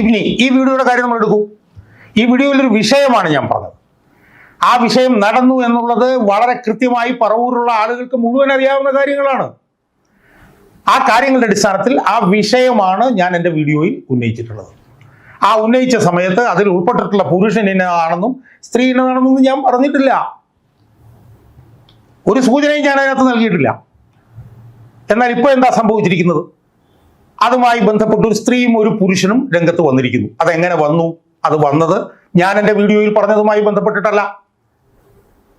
ഇനി ഈ വീഡിയോയുടെ കാര്യം നമ്മൾ എടുക്കും. ഈ വീഡിയോയിൽ ഒരു വിഷയമാണ് ഞാൻ പറഞ്ഞത്. ആ വിഷയം നടന്നു എന്നുള്ളത് വളരെ കൃത്യമായി പറവൂരുള്ള ആളുകൾക്ക് മുഴുവൻ അറിയാവുന്ന കാര്യങ്ങളാണ്. ആ കാര്യങ്ങളുടെ അടിസ്ഥാനത്തിൽ ആ വിഷയമാണ് ഞാൻ എന്റെ വീഡിയോയിൽ ഉന്നയിച്ചിട്ടുള്ളത്. ആ ഉന്നയിച്ച സമയത്ത് അതിൽ ഉൾപ്പെട്ടിട്ടുള്ള പുരുഷൻ ഇന്നതാണെന്നും സ്ത്രീ ഇന്നതാണെന്നും ഞാൻ പറഞ്ഞിട്ടില്ല. ഒരു സൂചനയും ഞാൻ അതിനകത്ത് നൽകിയിട്ടില്ല. എന്നാൽ ഇപ്പോൾ എന്താ സംഭവിച്ചിരിക്കുന്നത്? അതുമായി ബന്ധപ്പെട്ട് ഒരു സ്ത്രീയും ഒരു പുരുഷനും രംഗത്ത് വന്നിരിക്കുന്നു. അതെങ്ങനെ വന്നു? അത് വന്നത് ഞാൻ എന്റെ വീഡിയോയിൽ പറഞ്ഞതുമായി ബന്ധപ്പെട്ടിട്ടല്ല.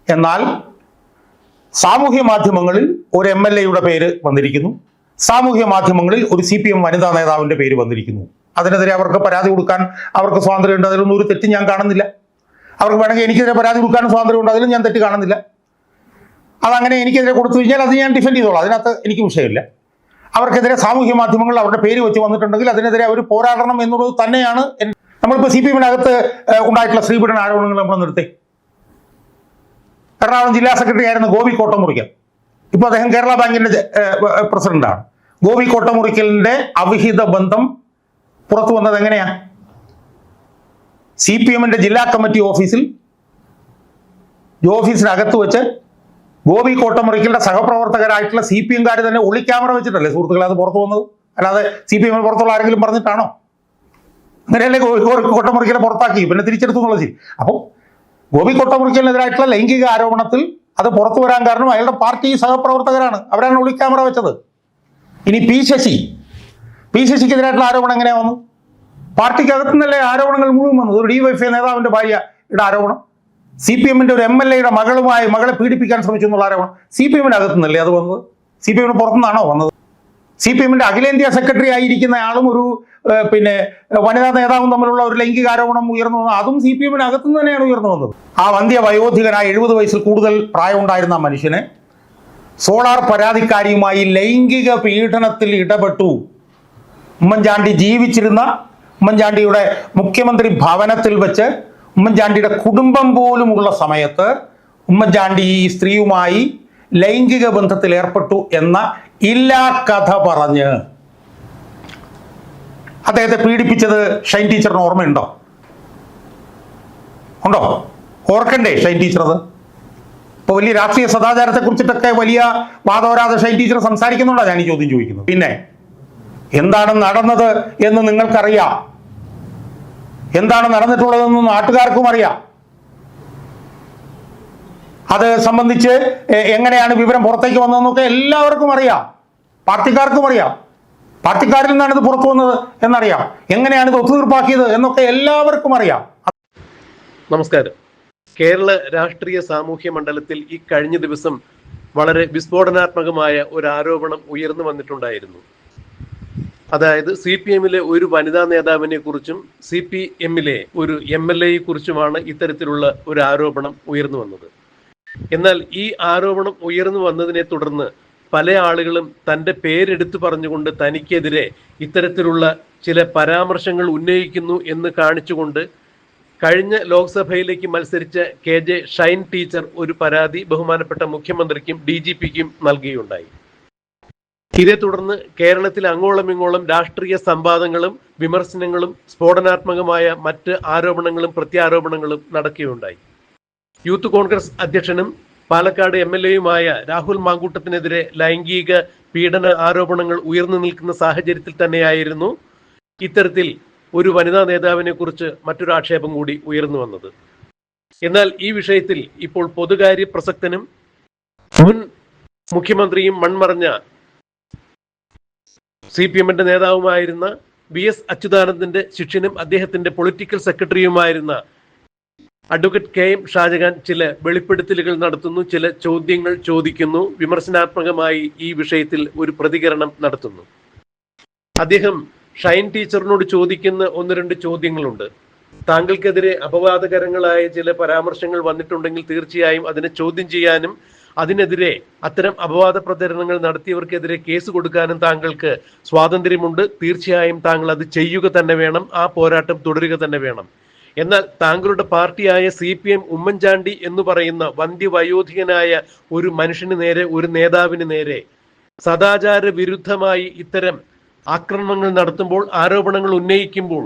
എന്നാൽ സാമൂഹ്യ മാധ്യമങ്ങളിൽ ഒരു എം എൽ എയുടെ പേര് വന്നിരിക്കുന്നു. സാമൂഹ്യ മാധ്യമങ്ങളിൽ ഒരു സി പി എം വനിതാ നേതാവിന്റെ പേര് വന്നിരിക്കുന്നു. അതിനെതിരെ അവർക്ക് പരാതി കൊടുക്കാൻ അവർക്ക് സ്വാതന്ത്ര്യമുണ്ട് അതിലൊന്നും ഒരു തെറ്റ് ഞാൻ കാണുന്നില്ല. അവർക്ക് വേണമെങ്കിൽ എനിക്കെതിരെ പരാതി കൊടുക്കാനും സ്വാതന്ത്ര്യമുണ്ട് അതിലും ഞാൻ തെറ്റ് കാണുന്നില്ല. അതങ്ങനെ എനിക്കെതിരെ കൊടുത്തു കഴിഞ്ഞാൽ അത് ഞാൻ ഡിഫെൻഡ് ചെയ്തോളാം. അതിനകത്ത് എനിക്ക് വിഷയമില്ല. അവർക്കെതിരെ സാമൂഹ്യ മാധ്യമങ്ങൾ അവരുടെ പേര് വെച്ച് വന്നിട്ടുണ്ടെങ്കിൽ അതിനെതിരെ അവർ പോരാടണം എന്നുള്ളത് തന്നെയാണ് നമ്മളിപ്പോൾ സി പി എമ്മിനകത്ത് ഉണ്ടായിട്ടുള്ള ശ്രീപീഠൻ ആരോപണങ്ങൾ നമ്മൾ നിർത്തി. എറണാകുളം ജില്ലാ സെക്രട്ടറി ആയിരുന്ന ഗോപി കോട്ടമുറിക്കൽ. ഇപ്പോൾ അദ്ദേഹം കേരള ബാങ്കിന്റെ പ്രസിഡന്റാണ്. ഗോപി കോട്ടമുറിക്കലിന്റെ അവിഹിത ബന്ധം പുറത്തു വന്നത് എങ്ങനെയാ? സി പി എമ്മിന്റെ ജില്ലാ കമ്മിറ്റി ഓഫീസിൽ ഓഫീസിനകത്ത് വെച്ച് ഗോപി കോട്ടമുറിക്കലിന്റെ സഹപ്രവർത്തകരായിട്ടുള്ള സി പി എംകാർ തന്നെ ഒളി ക്യാമറ വെച്ചിട്ടല്ലേ സുഹൃത്തുക്കളെ അത് പുറത്തു വന്നത്? അല്ലാതെ സി പി എമ്മിന് പുറത്തുള്ള ആരെങ്കിലും പറഞ്ഞിട്ടാണോ? അങ്ങനെയല്ലേ കോട്ടമുറിക്കലെ പുറത്താക്കി? പിന്നെ തിരിച്ചെടുത്തു എന്നുള്ള ശരി. അപ്പം ഗോപി കോട്ടമുറിക്കലിനെതിരായിട്ടുള്ള ലൈംഗിക ആരോപണത്തിൽ അത് പുറത്തു വരാൻ കാരണം അയാളുടെ പാർട്ടി സഹപ്രവർത്തകരാണ്. അവരാണ് ഒളി ക്യാമറ വെച്ചത്. ഇനി പി ശശി. പി ശശിക്കെതിരായിട്ടുള്ള ആരോപണം എങ്ങനെയാ വന്നു പാർട്ടിക്കകത്തുനിന്നല്ലേ ആരോപണങ്ങൾ മുഴുവൻ വന്നത്? ഒരു ഡി വൈഫ് നേതാവിന്റെ ഭാര്യയുടെ ആരോപണം. സി പി എമ്മിന്റെ ഒരു എം എൽ എയുടെ മകളുമായി മകളെ പീഡിപ്പിക്കാൻ ശ്രമിച്ചു എന്നുള്ള ആരോപണം സി പി എമ്മിന്റെ അകത്തു നിന്നല്ലേ അത് വന്നത്? സി പി എമ്മിന് പുറത്തുനിന്നാണോ വന്നത്? സി പി എമ്മിന്റെ അഖിലേന്ത്യാ സെക്രട്ടറി ആയിരിക്കുന്ന ആളും ഒരു പിന്നെ വനിതാ നേതാവും തമ്മിലുള്ള ഒരു ലൈംഗിക ആരോപണം ഉയർന്നു വന്നത് അതും സി പി എമ്മിന് അകത്തുനിന്ന് തന്നെയാണ് ഉയർന്നു വന്നത്. ആ വന്ധ്യ വയോധികനായ എഴുപത് വയസ്സിൽ കൂടുതൽ പ്രായമുണ്ടായിരുന്ന മനുഷ്യനെ സോളാർ പരാതിക്കാരിയുമായി ലൈംഗിക പീഡനത്തിൽ ഇടപെട്ടു. ഉമ്മൻചാണ്ടി ജീവിച്ചിരുന്ന ഉമ്മൻചാണ്ടിയുടെ മുഖ്യമന്ത്രി ഭവനത്തിൽ വെച്ച് ഉമ്മൻചാണ്ടിയുടെ കുടുംബം പോലുമുള്ള സമയത്ത് ഉമ്മൻചാണ്ടി ഈ സ്ത്രീയുമായി ലൈംഗിക ബന്ധത്തിൽ ഏർപ്പെട്ടു എന്ന ഇല്ലാ കഥ പറഞ്ഞ് അദ്ദേഹത്തെ പീഡിപ്പിച്ചത് ഷൈൻ ടീച്ചറിന് ഓർമ്മയുണ്ടോ? ഉണ്ടോ? ഓർക്കണ്ടേ ഷൈൻ ടീച്ചർ അത്? ഇപ്പോൾ വലിയ രാഷ്ട്രീയ സദാചാരത്തെ കുറിച്ചിട്ടൊക്കെ വലിയ വാദോരാതെ ഷൈൻ ടീച്ചർ സംസാരിക്കുന്നുണ്ടോ? ഞാൻ ഈ ചോദ്യം ചോദിക്കുന്നത് പിന്നെ എന്താണ് നടന്നത് എന്ന് നിങ്ങൾക്കറിയാം. എന്താണ് നടന്നിട്ടുള്ളതെന്ന് നാട്ടുകാർക്കും അറിയാം. അത് സംബന്ധിച്ച് എങ്ങനെയാണ് വിവരം പുറത്തേക്ക് വന്നതെന്നൊക്കെ എല്ലാവർക്കും അറിയാം. പാർട്ടിക്കാർക്കും അറിയാം. പാർട്ടിക്കാരിൽ നിന്നാണ് ഇത് പുറത്തു വന്നത് എന്നറിയാം. എങ്ങനെയാണ് ഇത് ഒത്തുതീർപ്പാക്കിയത് എന്നൊക്കെ എല്ലാവർക്കും അറിയാം. നമസ്കാരം. കേരള രാഷ്ട്രീയ സാമൂഹ്യ മണ്ഡലത്തിൽ ഈ കഴിഞ്ഞ ദിവസം വളരെ വിസ്ഫോടനാത്മകമായ ഒരു ആരോപണം ഉയർന്നു വന്നിട്ടുണ്ടായിരുന്നു. അതായത് സി പി എമ്മിലെ ഒരു വനിതാ നേതാവിനെ കുറിച്ചും സി പി എമ്മിലെ ഒരു എം എൽ എയെ കുറിച്ചുമാണ് ഇത്തരത്തിലുള്ള ഒരു ആരോപണം ഉയർന്നു വന്നത്. എന്നാൽ ഈ ആരോപണം ഉയർന്നു വന്നതിനെ തുടർന്ന് പല ആളുകളും തന്റെ പേരെടുത്തു പറഞ്ഞുകൊണ്ട് തനിക്കെതിരെ ഇത്തരത്തിലുള്ള ചില പരാമർശങ്ങൾ ഉന്നയിക്കുന്നു എന്ന് കാണിച്ചുകൊണ്ട് കഴിഞ്ഞ ലോക്സഭയിലേക്ക് മത്സരിച്ച കെ ജെ ഷൈൻ ടീച്ചർ ഒരു പരാതി ബഹുമാനപ്പെട്ട മുഖ്യമന്ത്രിക്കും ഡി ജി പിക്കും നൽകുകയുണ്ടായി. ഇതേ തുടർന്ന് കേരളത്തിൽ അങ്ങോളം ഇങ്ങോളം രാഷ്ട്രീയ സംവാദങ്ങളും വിമർശനങ്ങളും സ്ഫോടനാത്മകമായ മറ്റ് ആരോപണങ്ങളും പ്രത്യാരോപണങ്ങളും നടക്കുകയുണ്ടായി. യൂത്ത് കോൺഗ്രസ് അധ്യക്ഷനും പാലക്കാട് എം എൽ എയുമായ രാഹുൽ മാങ്കൂട്ടത്തിനെതിരെ ലൈംഗിക പീഡന ആരോപണങ്ങൾ ഉയർന്നു നിൽക്കുന്ന സാഹചര്യത്തിൽ തന്നെയായിരുന്നു ഇത്തരത്തിൽ ഒരു വനിതാ നേതാവിനെ കുറിച്ച് മറ്റൊരു ആക്ഷേപം കൂടി ഉയർന്നു വന്നത്. എന്നാൽ ഈ വിഷയത്തിൽ ഇപ്പോൾ പൊതുകാര്യ പ്രസക്തനും മുൻ മുഖ്യമന്ത്രിയും മൺമറഞ്ഞ സി പി എമ്മിന്റെ നേതാവുമായിരുന്ന വി എസ് അച്യുതാനന്ദന്റെ ശിഷ്യനും അദ്ദേഹത്തിന്റെ പൊളിറ്റിക്കൽ സെക്രട്ടറിയുമായിരുന്ന അഡ്വക്കേറ്റ് കെ എം ഷാജഹാൻ ചില വെളിപ്പെടുത്തലുകൾ നടത്തുന്നു ചില ചോദ്യങ്ങൾ ചോദിക്കുന്നു. വിമർശനാത്മകമായി ഈ വിഷയത്തിൽ ഒരു പ്രതികരണം നടത്തുന്നു. അദ്ദേഹം ഷൈൻ ടീച്ചറിനോട് ചോദിക്കുന്ന ഒന്ന് രണ്ട് ചോദ്യങ്ങളുണ്ട്. താങ്കൾക്കെതിരെ അപവാദകരങ്ങളായ ചില പരാമർശങ്ങൾ വന്നിട്ടുണ്ടെങ്കിൽ തീർച്ചയായും അതിനെ ചോദ്യം ചെയ്യാനും അതിനെതിരെ അത്തരം അപവാദ പ്രചരണങ്ങൾ നടത്തിയവർക്കെതിരെ കേസ് കൊടുക്കാനും താങ്കൾക്ക് സ്വാതന്ത്ര്യമുണ്ട്. തീർച്ചയായും താങ്കൾ അത് ചെയ്യുക തന്നെ വേണം. ആ പോരാട്ടം തുടരുക തന്നെ വേണം. എന്നാൽ താങ്കളുടെ പാർട്ടിയായ സി പി എം ഉമ്മൻചാണ്ടി എന്ന് പറയുന്ന വന്ധ്യവയോധികനായ ഒരു മനുഷ്യന് നേരെ ഒരു നേതാവിന് നേരെ സദാചാര വിരുദ്ധമായി ഇത്തരം ആക്രമണങ്ങൾ നടത്തുമ്പോൾ ആരോപണങ്ങൾ ഉന്നയിക്കുമ്പോൾ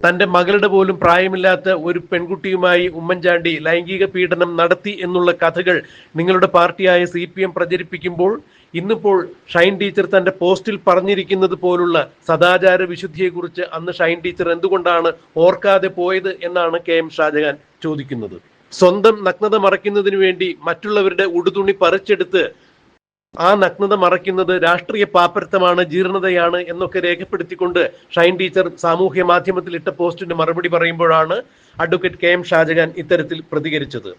തന്റെ മകളുടെ പോലും പ്രായമില്ലാത്ത ഒരു പെൺകുട്ടിയുമായി ഉമ്മൻചാണ്ടി ലൈംഗിക പീഡനം നടത്തി എന്നുള്ള കഥകൾ നിങ്ങളുടെ പാർട്ടിയായ സി പി എം പ്രചരിപ്പിക്കുമ്പോൾ ഇന്നിപ്പോൾ ഷൈൻ ടീച്ചർ തന്റെ പോസ്റ്റിൽ പറഞ്ഞിരിക്കുന്നത് പോലുള്ള സദാചാര വിശുദ്ധിയെക്കുറിച്ച് അന്ന് ഷൈൻ ടീച്ചർ എന്തുകൊണ്ടാണ് ഓർക്കാതെ പോയത് എന്നാണ് കെ എം ഷാജഹാൻ ചോദിക്കുന്നത്. സ്വന്തം നഗ്നത മറയ്ക്കുന്നതിന് വേണ്ടി മറ്റുള്ളവരുടെ ഉടുതുണി പറിച്ചെടുത്ത് ആ നഗ്നത മറയ്ക്കുന്നത് രാഷ്ട്രീയ പാപ്പരത്തമാണ് ജീർണതയാണ് എന്നൊക്കെ രേഖപ്പെടുത്തിക്കൊണ്ട് ഷൈൻ ടീച്ചർ സാമൂഹ്യ മാധ്യമത്തിൽ ഇട്ട പോസ്റ്റിന് മറുപടി പറയുമ്പോഴാണ് അഡ്വക്കേറ്റ് കെ എം ഷാജഹാൻ ഇത്തരത്തിൽ പ്രതികരിച്ചത്.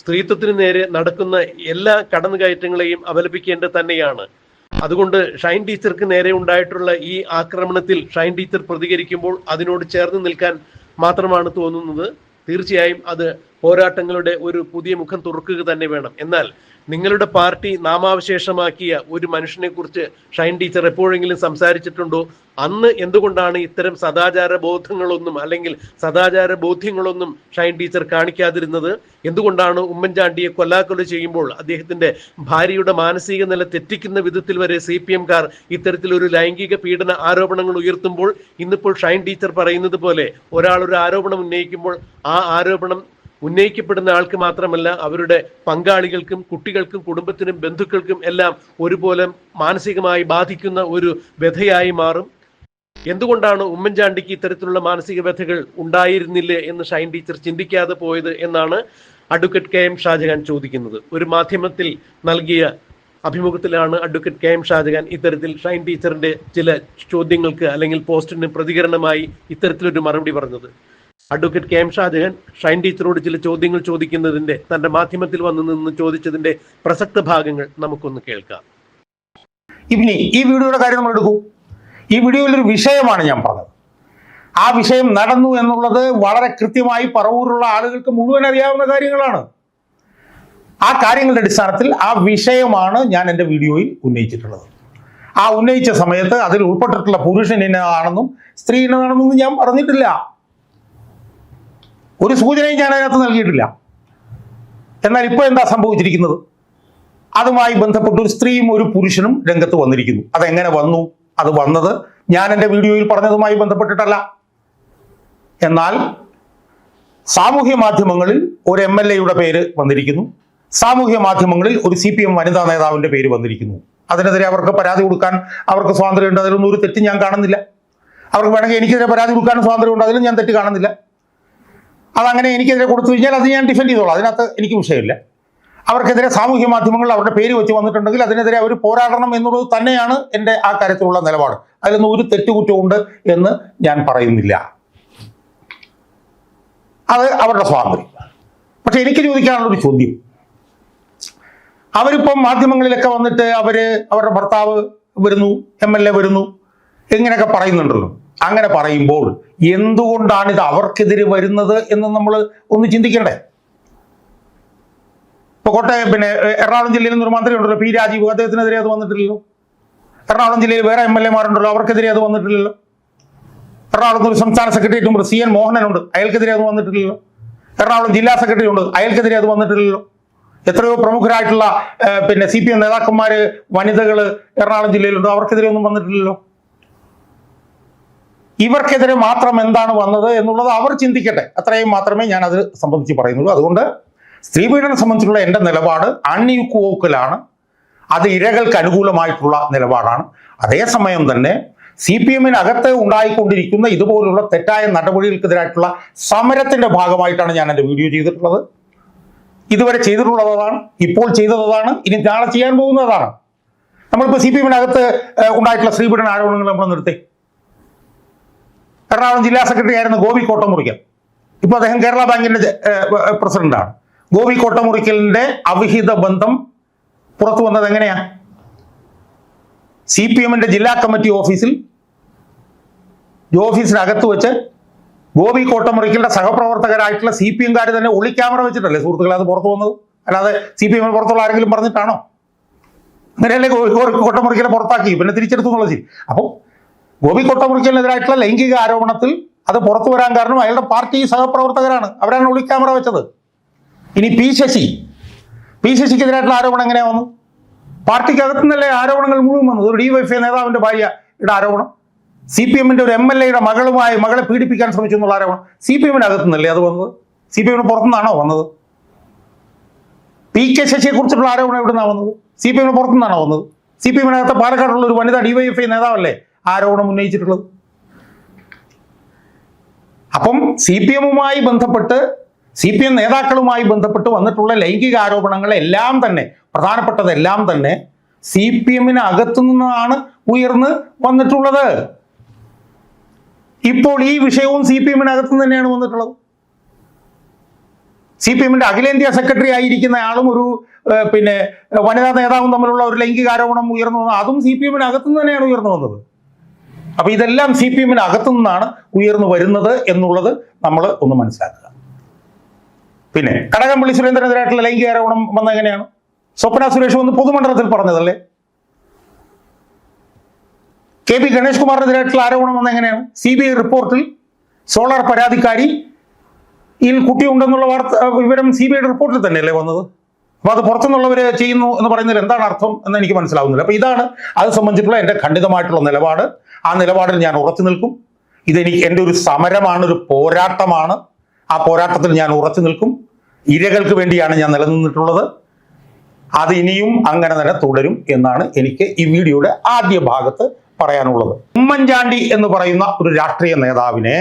സ്ത്രീത്വത്തിന് നേരെ നടക്കുന്ന എല്ലാ കടന്നുകയറ്റങ്ങളെയും അപലപിക്കേണ്ടത് തന്നെയാണ്. അതുകൊണ്ട് ഷൈൻ ടീച്ചർക്ക് നേരെ ഉണ്ടായിട്ടുള്ള ഈ ആക്രമണത്തിൽ ഷൈൻ ടീച്ചർ പ്രതികരിക്കുമ്പോൾ അതിനോട് ചേർന്ന് നിൽക്കാൻ മാത്രമാണ് തോന്നുന്നത്. തീർച്ചയായും അത് പോരാട്ടങ്ങളുടെ ഒരു പുതിയ മുഖം തുറക്കുക തന്നെ വേണം. എന്നാൽ നിങ്ങളുടെ പാർട്ടി നാമാവശേഷമാക്കിയ ഒരു മനുഷ്യനെ കുറിച്ച് ഷൈൻ ടീച്ചർ എപ്പോഴെങ്കിലും സംസാരിച്ചിട്ടുണ്ടോ? അന്ന് എന്തുകൊണ്ടാണ് ഇത്തരം സദാചാര ബോധങ്ങളൊന്നും അല്ലെങ്കിൽ സദാചാര ബോധ്യങ്ങളൊന്നും ഷൈൻ ടീച്ചർ കാണിക്കാതിരുന്നത്? എന്തുകൊണ്ടാണ് ഉമ്മൻചാണ്ടിയെ കൊല്ലാക്കൊല ചെയ്യുമ്പോൾ അദ്ദേഹത്തിന്റെ ഭാര്യയുടെ മാനസിക നില തെറ്റിക്കുന്ന വിധത്തിൽ വരെ സി പി എംകാർ ഇത്തരത്തിലൊരു ലൈംഗിക പീഡന ആരോപണങ്ങൾ ഉയർത്തുമ്പോൾ ഇന്നിപ്പോൾ ഷൈൻ ടീച്ചർ പറയുന്നത് പോലെ ഒരാൾ ഒരു ആരോപണം ഉന്നയിക്കുമ്പോൾ ആ ആരോപണം ഉന്നയിക്കപ്പെടുന്ന ആൾക്ക് മാത്രമല്ല അവരുടെ പങ്കാളികൾക്കും കുട്ടികൾക്കും കുടുംബത്തിനും ബന്ധുക്കൾക്കും എല്ലാം ഒരുപോലെ മാനസികമായി ബാധിക്കുന്ന ഒരു വ്യഥയായി മാറും. എന്തുകൊണ്ടാണ് ഉമ്മൻചാണ്ടിക്ക് ഇത്തരത്തിലുള്ള മാനസിക വ്യഥകൾ ഉണ്ടായിരുന്നില്ലേ എന്ന് ഷൈൻ ടീച്ചർ ചിന്തിക്കാതെ പോയത് എന്നാണ് അഡ്വക്കേറ്റ് കെ എം ഷാജഹാൻ ചോദിക്കുന്നത്. ഒരു മാധ്യമത്തിൽ നൽകിയ അഭിമുഖത്തിലാണ് അഡ്വക്കേറ്റ് കെ എം ഷാജഹാൻ ഇത്തരത്തിൽ ഷൈൻ ടീച്ചറിന്റെ ചില ചോദ്യങ്ങൾക്ക് അല്ലെങ്കിൽ പോസ്റ്റിന് പ്രതികരണമായി ഇത്തരത്തിലൊരു മറുപടി പറഞ്ഞത്. Advocate K M Shajahan Shine ടീച്ചറോട് ചില ചോദ്യങ്ങൾ ചോദിക്കുന്നതിന്റെ തന്റെ മാധ്യമത്തിൽ വന്നു നിന്ന് ചോദിച്ചതിന്റെ പ്രസക്ത ഭാഗങ്ങൾ നമുക്കൊന്ന് കേൾക്കാം. ഇനി ഈ വീഡിയോയുടെ കാര്യം നമ്മൾ എടുക്കൂ. ഈ വീഡിയോയിൽ ഒരു വിഷയമാണ് ഞാൻ പറഞ്ഞത്. ആ വിഷയം നടന്നു എന്നുള്ളത് വളരെ കൃത്യമായി പറവൂരുള്ള ആളുകൾക്ക് മുഴുവൻ അറിയാവുന്ന കാര്യങ്ങളാണ്. ആ കാര്യങ്ങളുടെ അടിസ്ഥാനത്തിൽ ആ വിഷയമാണ് ഞാൻ എന്റെ വീഡിയോയിൽ ഉന്നയിച്ചിട്ടുള്ളത്. ആ ഉന്നയിച്ച സമയത്ത് അതിൽ ഉൾപ്പെട്ടിട്ടുള്ള പുരുഷൻ ഇന്നതാണെന്നും സ്ത്രീ ഇന്നതാണെന്നും ഞാൻ പറഞ്ഞിട്ടില്ല. ഒരു സൂചനയും ഞാൻ അതിനകത്ത് നൽകിയിട്ടില്ല. എന്നാൽ ഇപ്പോൾ എന്താ സംഭവിച്ചിരിക്കുന്നത്? അതുമായി ബന്ധപ്പെട്ട് ഒരു സ്ത്രീയും ഒരു പുരുഷനും രംഗത്ത് വന്നിരിക്കുന്നു. അതെങ്ങനെ വന്നു? അത് വന്നത് ഞാൻ എന്റെ വീഡിയോയിൽ പറഞ്ഞതുമായി ബന്ധപ്പെട്ടിട്ടല്ല. എന്നാൽ സാമൂഹ്യ മാധ്യമങ്ങളിൽ ഒരു എം എൽ എയുടെ പേര് വന്നിരിക്കുന്നു. സാമൂഹ്യ മാധ്യമങ്ങളിൽ ഒരു സി പി എം വനിതാ നേതാവിന്റെ പേര് വന്നിരിക്കുന്നു. അതിനെതിരെ അവർക്ക് പരാതി കൊടുക്കാൻ അവർക്ക് സ്വാതന്ത്ര്യമുണ്ട്. അതിലൊന്നും ഒരു തെറ്റ് ഞാൻ കാണുന്നില്ല. അവർക്ക് വേണമെങ്കിൽ എനിക്കെതിരെ പരാതി കൊടുക്കാനും സ്വാതന്ത്ര്യമുണ്ട്. അതിലും ഞാൻ തെറ്റ് കാണുന്നില്ല. അതങ്ങനെ എനിക്കെതിരെ കൊടുത്തു. കഴിഞ്ഞാൽ അത് ഞാൻ ഡിഫെൻഡ് ചെയ്തോളാം. അതിനകത്ത് എനിക്ക് വിഷയമില്ല. അവർക്കെതിരെ സാമൂഹ്യ മാധ്യമങ്ങളിൽ അവരുടെ പേര് വെച്ച് വന്നിട്ടുണ്ടെങ്കിൽ അതിനെതിരെ അവർ പോരാടണം എന്നുള്ളത് തന്നെയാണ് എന്റെ ആ കാര്യത്തിലുള്ള നിലപാട്. അതിലൊന്നും ഒരു തെറ്റുകുറ്റമുണ്ട് എന്ന് ഞാൻ പറയുന്നില്ല. അത് അവരുടെ സ്വാതന്ത്ര്യം. പക്ഷെ എനിക്ക് ചോദിക്കാനുള്ള ഒരു ചോദ്യം. അവരിപ്പം മാധ്യമങ്ങളിലൊക്കെ വന്നിട്ട് അവർ അവരുടെ ഭർത്താവ് വരുന്നു എം എൽ എ വരുന്നു ഇങ്ങനെയൊക്കെ പറയുന്നുണ്ടല്ലോ. അങ്ങനെ പറയുമ്പോൾ എന്തുകൊണ്ടാണ് ഇത് അവർക്കെതിരെ വരുന്നത് എന്ന് നമ്മൾ ഒന്ന് ചിന്തിക്കണ്ടേ? ഇപ്പൊ കോട്ടയം പിന്നെ എറണാകുളം ജില്ലയിൽ നിന്നൊരു മന്ത്രി ഉണ്ടല്ലോ പി രാജീവ്. അദ്ദേഹത്തിനെതിരെ അത് വന്നിട്ടില്ലല്ലോ. എറണാകുളം ജില്ലയിൽ വേറെ എം എൽ എമാരുണ്ടല്ലോ അവർക്കെതിരെ അത് വന്നിട്ടില്ലല്ലോ. എറണാകുളത്ത് ഒരു സംസ്ഥാന സെക്രട്ടേറിയറ്റ് ഉണ്ട് സി എൻ മോഹനനുണ്ട് അയാൾക്കെതിരെ അത് വന്നിട്ടില്ലല്ലോ. എറണാകുളം ജില്ലാ സെക്രട്ടറി ഉണ്ട് അയാൾക്കെതിരെ അത് വന്നിട്ടില്ലല്ലോ. എത്രയോ പ്രമുഖരായിട്ടുള്ള പിന്നെ സി പി എം നേതാക്കന്മാര് വനിതകൾ എറണാകുളം ജില്ലയിലുണ്ട് അവർക്കെതിരെ ഒന്നും വന്നിട്ടില്ലല്ലോ. ഇവർക്കെതിരെ മാത്രം എന്താണ് വന്നത് എന്നുള്ളത് അവർ ചിന്തിക്കട്ടെ. അത്രയും മാത്രമേ ഞാൻ അത് സംബന്ധിച്ച് പറയുന്നുള്ളൂ. അതുകൊണ്ട് സ്ത്രീ പീഡനം സംബന്ധിച്ചുള്ള എന്റെ നിലപാട് അൺയുക്കോക്കലാണ് അത് ഇരകൾക്ക് അനുകൂലമായിട്ടുള്ള നിലപാടാണ്. അതേസമയം തന്നെ സി പി എമ്മിനകത്ത് ഉണ്ടായിക്കൊണ്ടിരിക്കുന്ന ഇതുപോലുള്ള തെറ്റായ നടപടികൾക്കെതിരായിട്ടുള്ള സമരത്തിന്റെ ഭാഗമായിട്ടാണ് ഞാൻ എന്റെ വീഡിയോ ചെയ്തിട്ടുള്ളത്. ഇതുവരെ ചെയ്തിട്ടുള്ളതാണ് ഇപ്പോൾ ചെയ്തതാണ് ഇനി നാളെ ചെയ്യാൻ പോകുന്നതാണ്. നമ്മളിപ്പോൾ സി പി എമ്മിനകത്ത് ഉണ്ടായിട്ടുള്ള സ്ത്രീപീഡന ആരോപണങ്ങൾ നമ്മൾ നിർത്തി എറണാകുളം ജില്ലാ സെക്രട്ടറി ആയിരുന്ന ഗോപി കോട്ടമുറിക്കൽ. ഇപ്പോൾ അദ്ദേഹം കേരള ബാങ്കിന്റെ പ്രസിഡന്റാണ്. ഗോപി കോട്ടമുറിക്കലിന്റെ അവിഹിത ബന്ധം പുറത്തു വന്നത് എങ്ങനെയാ? സി പി എമ്മിന്റെ ജില്ലാ കമ്മിറ്റി ഓഫീസിൽ ഓഫീസിനകത്ത് വെച്ച് ഗോപി കോട്ടമുറിക്കലിന്റെ സഹപ്രവർത്തകരായിട്ടുള്ള സി പി എംകാർ തന്നെ ഒളി ക്യാമറ വെച്ചിട്ടല്ലേ സുഹൃത്തുക്കളെ അത് പുറത്തു വന്നത്? അല്ലാതെ സി പി എമ്മിന് പുറത്തുള്ള ആരെങ്കിലും പറഞ്ഞിട്ടാണോ? അങ്ങനെയല്ലേ കോട്ടമുറിക്കലെ പുറത്താക്കി. പിന്നെ തിരിച്ചെടുത്തു എന്നുള്ളത് ശരി. അപ്പോൾ ഗോപി കൊട്ടമുറിക്കലിനെതിരായിട്ടുള്ള ലൈംഗിക ആരോപണത്തിൽ അത് പുറത്തു വരാൻ കാരണം അയാളുടെ പാർട്ടി സഹപ്രവർത്തകരാണ്. അവരാണ് ഒളി ക്യാമറ വെച്ചത്. ഇനി പി ശശി. പി ശശിക്കെതിരായിട്ടുള്ള ആരോപണം എങ്ങനെയാ വന്നു പാർട്ടിക്കകത്തു നിന്നല്ലേ ആരോപണങ്ങൾ മുഴുവൻ വന്നത്? ഒരു ഡിവൈഎഫ്ഐ നേതാവിന്റെ ഭാര്യയുടെ ആരോപണം. സി പി എമ്മിന്റെ ഒരു എം എൽ എയുടെ മകളുമായി മകളെ പീഡിപ്പിക്കാൻ ശ്രമിച്ചു എന്നുള്ള ആരോപണം. സി പി എമ്മിനകത്തു നിന്നല്ലേ അത് വന്നത്? സി പി എമ്മിന് പുറത്തുനിന്നാണോ വന്നത്? പി കെ ശശിയെ കുറിച്ചുള്ള ആരോപണം എവിടെ നിന്നാണ് വന്നത് സി പി എമ്മിന് പുറത്തുനിന്നാണോ വന്നത്? സി പി എമ്മിനകത്ത് പാലക്കാടുള്ള ഒരു വനിതാ ഡിവൈഎഫ്ഐ നേതാവല്ലേ? ആരോപണം ഉന്നയിച്ചിട്ടുള്ളത്? അപ്പം സി പി എമ്മുമായി ബന്ധപ്പെട്ട് സി പി എം നേതാക്കളുമായി ബന്ധപ്പെട്ട് വന്നിട്ടുള്ള ലൈംഗിക ആരോപണങ്ങളെല്ലാം തന്നെ പ്രധാനപ്പെട്ടതെല്ലാം തന്നെ സി പി എമ്മിന് അകത്തു നിന്നാണ് ഉയർന്ന് വന്നിട്ടുള്ളത്. ഇപ്പോൾ ഈ വിഷയവും സി പി എമ്മിനകത്തു തന്നെയാണ് വന്നിട്ടുള്ളത്. സി പി എമ്മിന്റെ അഖിലേന്ത്യാ സെക്രട്ടറി ആയിരിക്കുന്ന ആളും ഒരു പിന്നെ വനിതാ നേതാവും തമ്മിലുള്ള ഒരു ലൈംഗിക ആരോപണം ഉയർന്നു വന്നത് അതും സി പി എമ്മിനകത്തു തന്നെയാണ് ഉയർന്നു വന്നത്. അപ്പൊ ഇതെല്ലാം സി പി എമ്മിന് അകത്തു നിന്നാണ് ഉയർന്നു വരുന്നത് എന്നുള്ളത് നമ്മൾ ഒന്ന് മനസ്സിലാക്കുക. പിന്നെ കടകംപള്ളി സുരേന്ദ്രനെതിരായിട്ടുള്ള ലൈംഗിക ആരോപണം വന്നെങ്ങനെയാണ് സ്വപ്ന സുരേഷ് ഒന്ന് പൊതുമണ്ഡലത്തിൽ പറഞ്ഞതല്ലേ? കെ പി ഗണേഷ് കുമാറിനെതിരായിട്ടുള്ള ആരോപണം വന്നെങ്ങനെയാണ് സി ബി ഐ റിപ്പോർട്ടിൽ സോളാർ പരാതിക്കാരി യിൽ കുട്ടിയുണ്ടെന്നുള്ള വാർത്ത വിവരം സി ബി ഐയുടെ റിപ്പോർട്ടിൽ തന്നെയല്ലേ വന്നത്? അപ്പോൾ അത് പുറത്തുനിന്നുള്ളവർ ചെയ്യുന്നു എന്ന് പറയുന്നതിൽ എന്താണ് അർത്ഥം എന്ന് എനിക്ക് മനസ്സിലാവുന്നില്ല. അപ്പോൾ ഇതാണ് അത് സംബന്ധിച്ചിട്ടുള്ള എന്റെ ഖണ്ഡിതമായിട്ടുള്ള നിലപാട്. ആ നിലപാടിൽ ഞാൻ ഉറച്ചു നിൽക്കും. ഇതെനിക്ക് എന്റെ ഒരു സമരമാണ് ഒരു പോരാട്ടമാണ്. ആ പോരാട്ടത്തിൽ ഞാൻ ഉറച്ചു നിൽക്കും. ഇരകൾക്ക് വേണ്ടിയാണ് ഞാൻ നിലനിന്നിട്ടുള്ളത്. അത് ഇനിയും അങ്ങനെ തന്നെ തുടരും എന്നാണ് എനിക്ക് ഈ വീഡിയോയുടെ ആദ്യ ഭാഗത്ത് പറയാനുള്ളത്. ഉമ്മൻചാണ്ടി എന്ന് പറയുന്ന ഒരു രാഷ്ട്രീയ നേതാവിനെ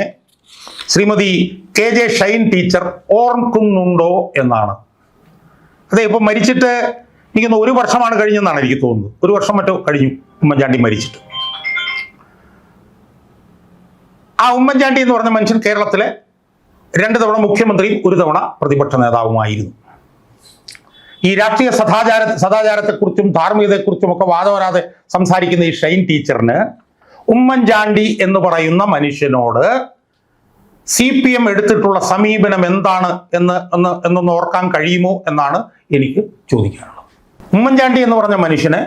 Shrimati K J Shine teacher ഓർക്കുന്നുണ്ടോ എന്നാണ്. അതെ ഇപ്പൊ മരിച്ചിട്ട് എനിക്കൊന്ന് ഒരു വർഷമാണ് കഴിഞ്ഞെന്നാണ് എനിക്ക് തോന്നുന്നത്. ഒരു വർഷം മറ്റോ കഴിഞ്ഞു ഉമ്മൻചാണ്ടി മരിച്ചിട്ട്. ആ ഉമ്മൻചാണ്ടി എന്ന് പറഞ്ഞ മനുഷ്യൻ കേരളത്തിലെ രണ്ട് തവണ മുഖ്യമന്ത്രിയും ഒരു തവണ പ്രതിപക്ഷ നേതാവുമായിരുന്നു. ഈ രാഷ്ട്രീയ സദാചാര സദാചാരത്തെക്കുറിച്ചും ധാർമ്മികതയെക്കുറിച്ചും ഒക്കെ വാദവരാതെ സംസാരിക്കുന്ന ഈ ഷൈൻ ടീച്ചറിന് ഉമ്മൻചാണ്ടി എന്ന് പറയുന്ന മനുഷ്യനോട് സി പി എം എടുത്തിട്ടുള്ള സമീപനം എന്താണ് എന്ന് എന്ന് എന്നൊന്ന് ഓർക്കാൻ കഴിയുമോ എന്നാണ് എനിക്ക് ചോദിക്കാനുള്ളത്. ഉമ്മൻചാണ്ടി എന്ന് പറഞ്ഞ മനുഷ്യനെ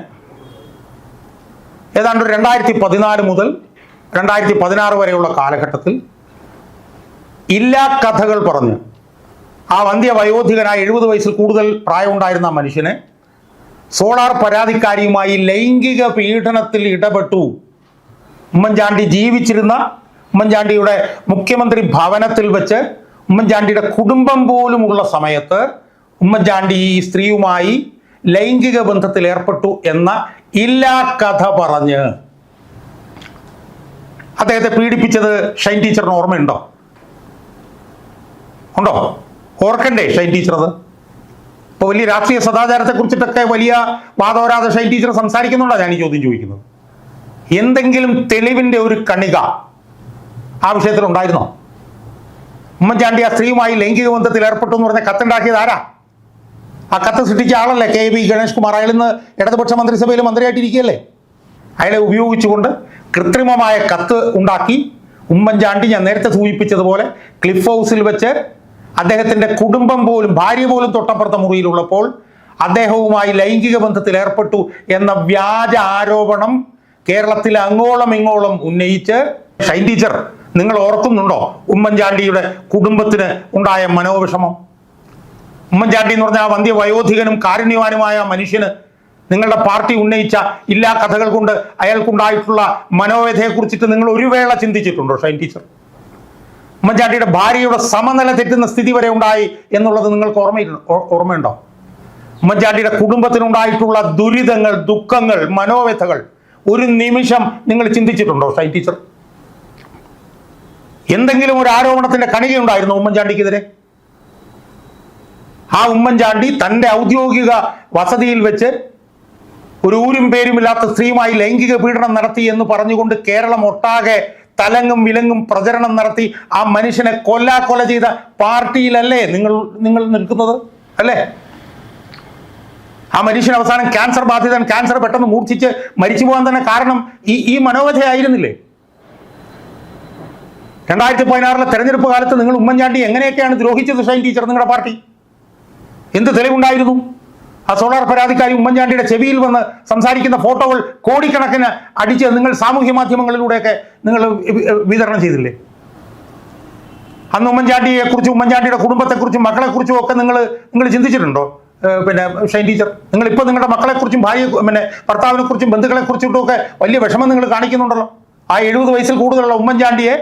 ഏതാണ്ട് രണ്ടായിരത്തി പതിനാല് മുതൽ രണ്ടായിരത്തി പതിനാറ് വരെയുള്ള കാലഘട്ടത്തിൽ ഇല്ലാ കഥകൾ പറഞ്ഞ്. ആ വന്ധ്യവയോധികനായ എഴുപത് വയസ്സിൽ കൂടുതൽ പ്രായമുണ്ടായിരുന്ന മനുഷ്യനെ സോളാർ പരാതിക്കാരിയുമായി ലൈംഗിക പീഡനത്തിൽ ഇടപെട്ടു. ഉമ്മൻചാണ്ടി ജീവിച്ചിരുന്ന ഉമ്മൻചാണ്ടിയുടെ മുഖ്യമന്ത്രി ഭവനത്തിൽ വെച്ച് ഉമ്മൻചാണ്ടിയുടെ കുടുംബം പോലുമുള്ള സമയത്ത് ഉമ്മൻചാണ്ടി ഈ സ്ത്രീയുമായി ലൈംഗിക ബന്ധത്തിൽ ഏർപ്പെട്ടു എന്ന ഇല്ലാ കഥ പറഞ്ഞ്. അദ്ദേഹത്തെ പീഡിപ്പിച്ചത് ഷൈൻ ടീച്ചറിന് ഓർമ്മയുണ്ടോ? ഉണ്ടോ? ഓർക്കണ്ടേ ഷൈൻ ടീച്ചർ അത് ഇപ്പോൾ വലിയ രാഷ്ട്രീയ സദാചാരത്തെ കുറിച്ചിട്ടൊക്കെ വലിയ വാദോരാതെ ഷൈൻ ടീച്ചർ സംസാരിക്കുന്നുണ്ടോ? ഞാൻ ഈ ചോദ്യം ചോദിക്കുന്നത്. എന്തെങ്കിലും തെളിവിന്റെ ഒരു കണിക ആ വിഷയത്തിൽ ഉണ്ടായിരുന്നോ? ഉമ്മൻചാണ്ടി ആ സ്ത്രീയുമായി ലൈംഗിക ബന്ധത്തിൽ ഏർപ്പെട്ടു എന്ന് പറഞ്ഞ കത്തുണ്ടാക്കിയത് ആരാ? ആ കത്ത് സൃഷ്ടിച്ച ആളല്ലേ കെ വി ഗണേഷ് കുമാർ? അയാൾ ഇന്ന് ഇടതുപക്ഷ മന്ത്രിസഭയിൽ മന്ത്രിയായിട്ടിരിക്കുകയല്ലേ? അയാളെ ഉപയോഗിച്ചുകൊണ്ട് കൃത്രിമമായ കത്ത് ഉണ്ടാക്കി. ഉമ്മൻചാണ്ടി ഞാൻ നേരത്തെ സൂചിപ്പിച്ചതുപോലെ ക്ലിഫ് ഹൗസിൽ വെച്ച് അദ്ദേഹത്തിന്റെ കുടുംബം പോലും ഭാര്യ പോലും തൊട്ടപ്പുറത്തെ മുറിയിലുള്ളപ്പോൾ അദ്ദേഹവുമായി ലൈംഗിക ബന്ധത്തിൽ ഏർപ്പെട്ടു എന്ന വ്യാജ ആരോപണം കേരളത്തിൽ അങ്ങോളം ഇങ്ങോളം ഉന്നയിച്ച് ഷൈൻ ടീച്ചർ നിങ്ങൾ ഓർക്കുന്നുണ്ടോ ഉമ്മൻചാണ്ടിയുടെ കുടുംബത്തിന് ഉണ്ടായ മനോവിഷമം? ഉമ്മൻചാണ്ടി എന്ന് പറഞ്ഞാൽ വന്ധ്യ വയോധികനും കാരുണ്യവാനുമായ മനുഷ്യന് നിങ്ങളുടെ പാർട്ടി ഉന്നയിച്ച ഇല്ലാ കഥകൾ കൊണ്ട് അയാൾക്കുണ്ടായിട്ടുള്ള മനോവേദയെ കുറിച്ചിട്ട് നിങ്ങൾ ഒരു വേള ചിന്തിച്ചിട്ടുണ്ടോ ഷൈൻ ടീച്ചർ? ഉമ്മൻചാണ്ടിയുടെ ഭാര്യയുടെ സമനില തെറ്റുന്ന സ്ഥിതി വരെ ഉണ്ടായി എന്നുള്ളത് നിങ്ങൾക്ക് ഓർമ്മയില്ല ഓർമ്മയുണ്ടോ? ഉമ്മൻചാണ്ടിയുടെ കുടുംബത്തിനുണ്ടായിട്ടുള്ള ദുരിതങ്ങൾ ദുഃഖങ്ങൾ മനോവ്യഥകൾ ഒരു നിമിഷം നിങ്ങൾ ചിന്തിച്ചിട്ടുണ്ടോ ഷൈൻ ടീച്ചർ? എന്തെങ്കിലും ഒരു ആരോപണത്തിന്റെ കണികയുണ്ടായിരുന്നു ഉമ്മൻചാണ്ടിക്കെതിരെ? ആ ഉമ്മൻചാണ്ടി തന്റെ ഔദ്യോഗിക വസതിയിൽ വെച്ച് ഒരു ഊരും പേരുമില്ലാത്ത സ്ത്രീയുമായി ലൈംഗിക പീഡനം നടത്തി എന്ന് പറഞ്ഞുകൊണ്ട് കേരളം ഒട്ടാകെ തലങ്ങും വിലങ്ങും പ്രചരണം നടത്തി ആ മനുഷ്യനെ കൊല്ലാക്കൊല ചെയ്ത പാർട്ടിയിലല്ലേ നിങ്ങൾ നിങ്ങൾ നിൽക്കുന്നത്? അല്ലേ? ആ മനുഷ്യൻ അവസാനം ക്യാൻസർ ബാധിതൻ ക്യാൻസർ പെട്ടെന്ന് മൂർച്ഛിച്ച് മരിച്ചു പോകാൻ തന്നെ കാരണം ഈ ഈ മനോവധയായിരുന്നില്ലേ രണ്ടായിരത്തി പതിനാറിലെ തെരഞ്ഞെടുപ്പ് കാലത്ത് നിങ്ങൾ ഉമ്മൻചാണ്ടി എങ്ങനെയൊക്കെയാണ് ദ്രോഹിച്ചത് ഷൈൻ ടീച്ചർ നിങ്ങളുടെ പാർട്ടി? എന്ത് തെളിവുണ്ടായിരുന്നു? ആ സോളാർ പരാതിക്കാരി ഉമ്മൻചാണ്ടിയുടെ ചെവിയിൽ വന്ന് സംസാരിക്കുന്ന ഫോട്ടോകൾ കോടിക്കണക്കിന് അടിച്ച് നിങ്ങൾ സാമൂഹ്യ മാധ്യമങ്ങളിലൂടെയൊക്കെ നിങ്ങൾ വിതരണം ചെയ്തില്ലേ? അന്ന് ഉമ്മൻചാണ്ടിയെ കുറിച്ചും ഉമ്മൻചാണ്ടിയുടെ കുടുംബത്തെക്കുറിച്ചും മക്കളെക്കുറിച്ചും ഒക്കെ നിങ്ങൾ നിങ്ങൾ ചിന്തിച്ചിട്ടുണ്ടോ? പിന്നെ ഷൈൻ ടീച്ചർ നിങ്ങൾ ഇപ്പോൾ നിങ്ങളുടെ മക്കളെക്കുറിച്ചും ഭാര്യ പിന്നെ ഭർത്താവിനെ കുറിച്ചും ഒക്കെ വലിയ വിഷമം നിങ്ങൾ കാണിക്കുന്നുണ്ടല്ലോ? ആ എഴുപത് വയസ്സിൽ കൂടുതലുള്ള ഉമ്മൻചാണ്ടിയെ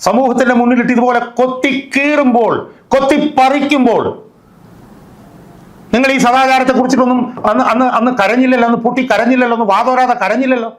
സമൂഹത്തിന്റെ മുന്നിലിട്ട് ഇതുപോലെ കൊത്തി കീറുമ്പോൾ കൊത്തി കൊത്തിപ്പറിക്കുമ്പോൾ നിങ്ങൾ ഈ സദാചാരത്തെ കുറിച്ചിട്ടൊന്നും അന്ന് അന്ന് അന്ന് കരഞ്ഞില്ലല്ലോ അന്ന് പൊട്ടി കരഞ്ഞില്ലല്ലോ ഒന്ന് വാതോരാതെ കരഞ്ഞില്ലല്ലോ.